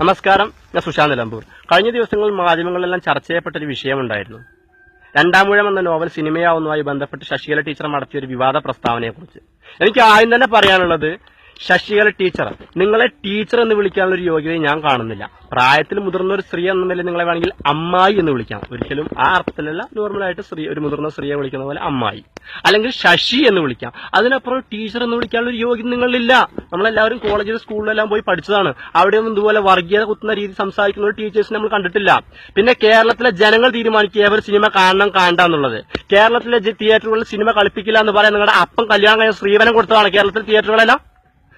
നമസ്കാരം ഞാൻ സുശാന്ത് നിലമ്പൂർ. കഴിഞ്ഞ ദിവസങ്ങളിൽ മാധ്യമങ്ങളിലെല്ലാം ചർച്ച ചെയ്യപ്പെട്ട ഒരു വിഷയമുണ്ടായിരുന്നു രണ്ടാമൂഴം എന്ന നോവൽ സിനിമയാവുന്നതുമായി ബന്ധപ്പെട്ട് ശശികല ടീച്ചർ നടത്തിയ ഒരു വിവാദ പ്രസ്താവനയെക്കുറിച്ച്. എനിക്ക് ആദ്യം തന്നെ പറയാനുള്ളത് ശശികല ടീച്ചർ നിങ്ങളെ ടീച്ചർ എന്ന് വിളിക്കാനുള്ള ഒരു യോഗ്യത ഞാൻ കാണുന്നില്ല. പ്രായത്തിൽ മുതിർന്ന ഒരു സ്ത്രീ എന്ന നിലയിൽ നിങ്ങളെ വേണമെങ്കിൽ അമ്മായി എന്ന് വിളിക്കാം. ഒരിക്കലും ആ അർത്ഥത്തിലല്ല നോർമലായിട്ട് സ്ത്രീ ഒരു മുതിർന്ന സ്ത്രീയെ വിളിക്കുന്ന പോലെ അമ്മായി. അല്ലെങ്കിൽ ശശി എന്ന് വിളിക്കാം. അതിനപ്പുറം ടീച്ചർ എന്ന് വിളിക്കാനുള്ള ഒരു യോഗ്യത നിങ്ങളിലില്ല. നമ്മളെല്ലാവരും കോളേജിൽ സ്കൂളിലെല്ലാം പോയി പഠിച്ചതാണ്. അവിടെയൊന്നും ഇതുപോലെ വർഗീയത കുത്തുന്ന രീതി സംസാരിക്കുന്ന ഒരു ടീച്ചേഴ്സിനെ നമ്മൾ കണ്ടിട്ടില്ല. പിന്നെ കേരളത്തിലെ ജനങ്ങൾ തീരുമാനിക്കുക. ഏവർ സിനിമ കാണണം കാണണ്ട എന്നുള്ളത്. കേരളത്തിലെ തിയേറ്ററുകളിൽ സിനിമ കളിപ്പിക്കില്ല എന്ന് പറയാൻ നിങ്ങളുടെ അപ്പം കല്യാണം കഴിഞ്ഞ സ്ത്രീവനം കൊടുത്തതാണ് കേരളത്തിലെ തിയേറ്ററുകളെല്ലാം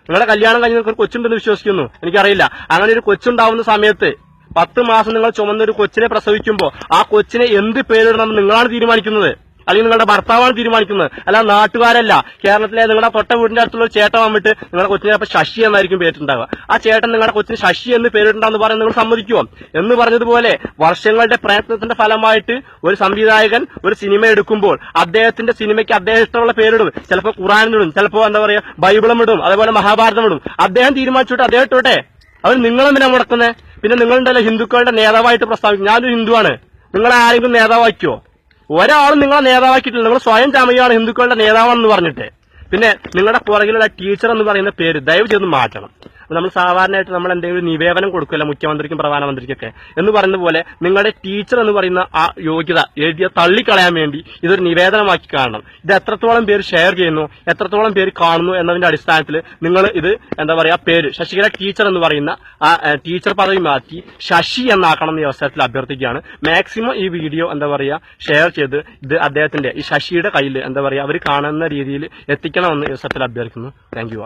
നിങ്ങളുടെ കല്യാണം കഴിഞ്ഞ് നിങ്ങൾക്ക് ഒരു കൊച്ചുണ്ടെന്ന് വിശ്വസിക്കുന്നു. എനിക്കറിയില്ല. അങ്ങനെ ഒരു കൊച്ചുണ്ടാവുന്ന സമയത്ത് പത്ത് മാസം നിങ്ങൾ ചുമന്ന ഒരു കൊച്ചിനെ പ്രസവിക്കുമ്പോൾ ആ കൊച്ചിനെ എന്ത് പേരിടണം നിങ്ങളാണ് തീരുമാനിക്കുന്നത്? അല്ലെങ്കിൽ നിങ്ങളുടെ ഭർത്താവാണ് തീരുമാനിക്കുന്നത്. അല്ല നാട്ടുകാരല്ല. കേരളത്തിലെ നിങ്ങളുടെ തൊട്ട വീടിന്റെ അടുത്തുള്ള ചേട്ടൻ വന്നിട്ട് നിങ്ങളുടെ കൊച്ചിനെ ചിലപ്പോൾ ശശി എന്നായിരിക്കും പേരിട്ടുണ്ടാവുക. ആ ചേട്ടൻ നിങ്ങളുടെ കൊച്ചിന് ശശി എന്ന് പേരിട്ടുണ്ടെന്ന് പറയാൻ നിങ്ങൾ സമ്മതിക്കുമോ എന്ന് പറഞ്ഞതുപോലെ വർഷങ്ങളുടെ പ്രയത്നത്തിന്റെ ഫലമായിട്ട് ഒരു സംവിധായകൻ ഒരു സിനിമ എടുക്കുമ്പോൾ അദ്ദേഹത്തിന്റെ സിനിമയ്ക്ക് അദ്ദേഹം ഇഷ്ടമുള്ള പേരിടും. ചിലപ്പോൾ ഖുറാനിടും ചിലപ്പോൾ എന്താ പറയാ ബൈബിളും ഇടും അതേപോലെ മഹാഭാരതം ഇടും അദ്ദേഹം തീരുമാനിച്ചോട്ടെ അദ്ദേഹം ഇട്ടോട്ടെ. അവർ നിങ്ങളെന്തിനാ മുടക്കുന്നത് പിന്നെ നിങ്ങളുണ്ടല്ലോ ഹിന്ദുക്കളുടെ നേതാവായിട്ട് പ്രസ്താവിക്കും. ഞാനൊരു ഹിന്ദുവാണ്. നിങ്ങളെ ആരെങ്കിലും നേതാവാക്കിയോ? ഒരാളും നിങ്ങളെ നേതാവാക്കിയിട്ടില്ല. നിങ്ങൾ സ്വയം ചമയാണ് ഹിന്ദുക്കളുടെ നേതാവാണെന്ന് പറഞ്ഞിട്ട്. പിന്നെ നിങ്ങളുടെ പുറകിലുള്ള ടീച്ചർ എന്ന് പറയുന്ന പേര് ദയവ് ചെയ്ത് മാറ്റണം. നമ്മൾ സാധാരണയായിട്ട് നമ്മൾ എന്തെങ്കിലും നിവേദനം കൊടുക്കില്ല മുഖ്യമന്ത്രിക്കും പ്രധാനമന്ത്രിക്കൊക്കെ? എന്ന് പറയുന്ന പോലെ നിങ്ങളുടെ ടീച്ചർ എന്ന് പറയുന്ന ആ യോഗ്യത എഴുതിയ തള്ളിക്കളയാൻ വേണ്ടി ഇതൊരു നിവേദനമാക്കി കാണണം. ഇത് എത്രത്തോളം പേര് ഷെയർ ചെയ്യുന്നു എത്രത്തോളം പേര് കാണുന്നു എന്നതിന്റെ അടിസ്ഥാനത്തിൽ നിങ്ങൾ ഇത് എന്താ പറയുക പേര് ശശികല ടീച്ചർ എന്ന് പറയുന്ന ആ ടീച്ചർ പദവി മാറ്റി ശശി എന്നാക്കണം എന്ന അവസരത്തിൽ അഭ്യർത്ഥിക്കുകയാണ്. മാക്സിമം ഈ വീഡിയോ എന്താ പറയുക ഷെയർ ചെയ്ത് ഇത് അദ്ദേഹത്തിന്റെ ഈ ശശിയുടെ കയ്യിൽ എന്താ പറയുക അവർ കാണുന്ന രീതിയിൽ എത്തിക്കണമെന്ന് ഈ അവസരത്തിൽ അഭ്യർത്ഥിക്കുന്നു. Thank you